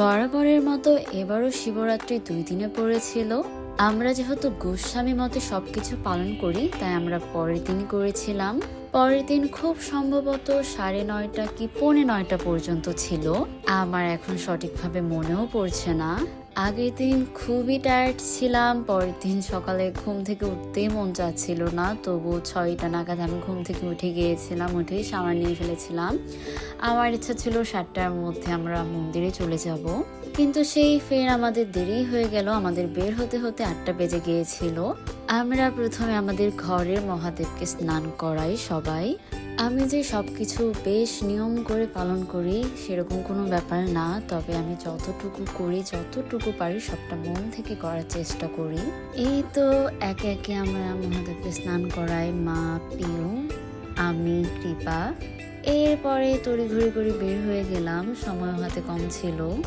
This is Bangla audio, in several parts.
বরাবরের মতো এবারও শিবরাত্রি দুই দিনে পড়েছিল। আমরা যেহেতু গোস্বামী মতে সবকিছু পালন করি, তাই আমরা পরের দিন করেছিলাম। পরের দিন খুব সম্ভবত সাড়ে নয়টা কি পৌনে নয়টা পর্যন্ত ছিল। আমার এখন সঠিকভাবে মনেও পড়ছে না। আগের দিন খুবই টায়ার্ড ছিলাম, পরের দিন সকালে ঘুম থেকে উঠতেই মন চাচ্ছিল না তবু ছয়টা নাগাদ আমি ঘুম থেকে উঠে গিয়েছিলাম, উঠেই সামার নিয়ে ফেলেছিলাম। আমার ইচ্ছা ছিল সাতটার মধ্যে আমরা মন্দিরে চলে যাব। কিন্তু সেই ফের আমাদের দেরি হয়ে গেল, আমাদের বের হতে হতে আটটা বেজে গিয়েছিল। আমরা প্রথমে আমাদের ঘরের মহাদেবকে স্নান করাই সবাই। আমি যে সবকিছু বেশ নিয়ম করে পালন করি সেরকম কোনো ব্যাপার না, তবে আমি যতটুকু করি, যতটুকু পারি সবটা মন থেকে করার চেষ্টা করি। এই তো একে একে আমরা মহাদেবকে স্নান করাই, মা, পিউ, আমি, কৃপা। এরপরে তড়িঘড়ি করে বের হয়ে গেলাম, সময় হাতে কম ছিল।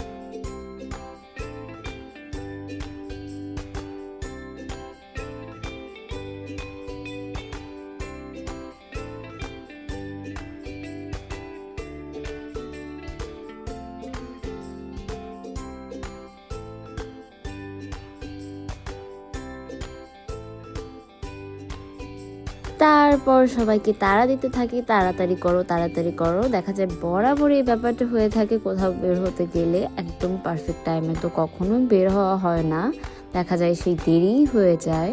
তারপর সবাইকে তাড়া দিতে থাকি, তাড়াতাড়ি করো তাড়াতাড়ি করো। দেখা যায় বরাবর এই ব্যাপারটা হয়ে থাকে কোথাও বের হতে গেলে, একদম পারফেক্ট টাইমে তো কখনো বের হওয়া হয় না। দেখা যায় সেই দেরিই হয়ে যায়।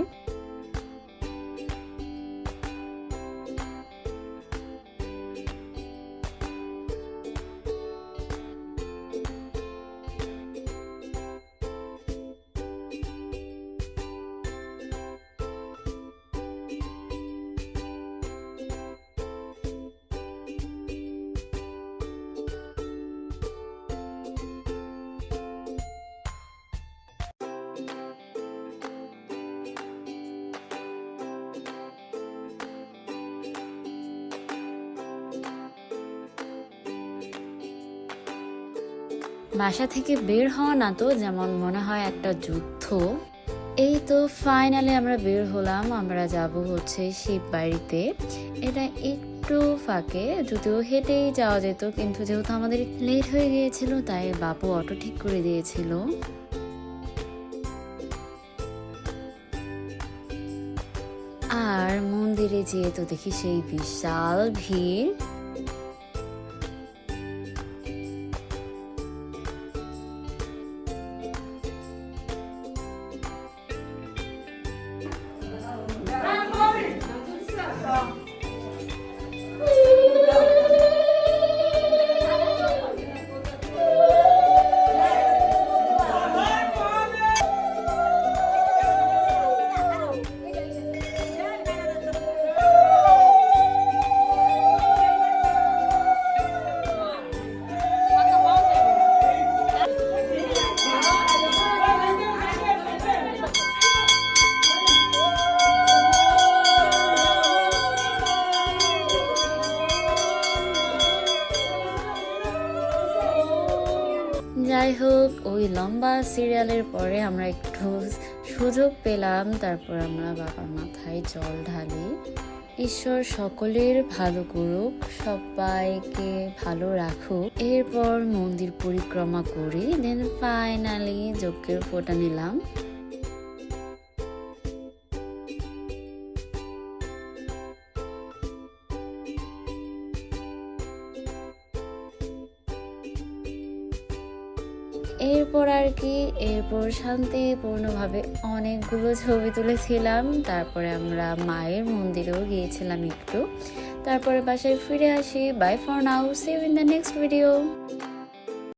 বাসা থেকে বের হওয়া না তো, যেমন মনে হয় একটা যুদ্ধ। এই তো ফাইনালি আমরা বের হলাম, আমরা যাব হচ্ছে শিব বাড়িতে। এটা একটু ফাঁকে, যদিও হেঁটেই যাওয়া যেত, কিন্তু যেহেতু আমাদের লেট হয়ে গিয়েছিল, তাই বাপু অটো ঠিক করে দিয়েছিল। আর মন্দিরে যেয়ে তো দেখি সেই বিশাল ভিড়। যাই হোক, ওই লম্বা সিরিয়ালের পরে আমরা একটু সুযোগ পেলাম। তারপর আমরা বাবার মাথায় জল ঢালি। ঈশ্বর সকলের ভালো করুক, সবাইকে ভালো রাখুক। এরপর মন্দির পরিক্রমা করি দেন ফাইনালি যজ্ঞের ফোটা নিলাম। এরপর আর কি, এরপর শান্তিপূর্ণভাবে অনেকগুলো ছবি তুলেছিলাম। তারপরে আমরা মায়ের মন্দিরেও গিয়েছিলাম একটু। তারপরে বাসায় ফিরে আসি। Bye for now see in the next video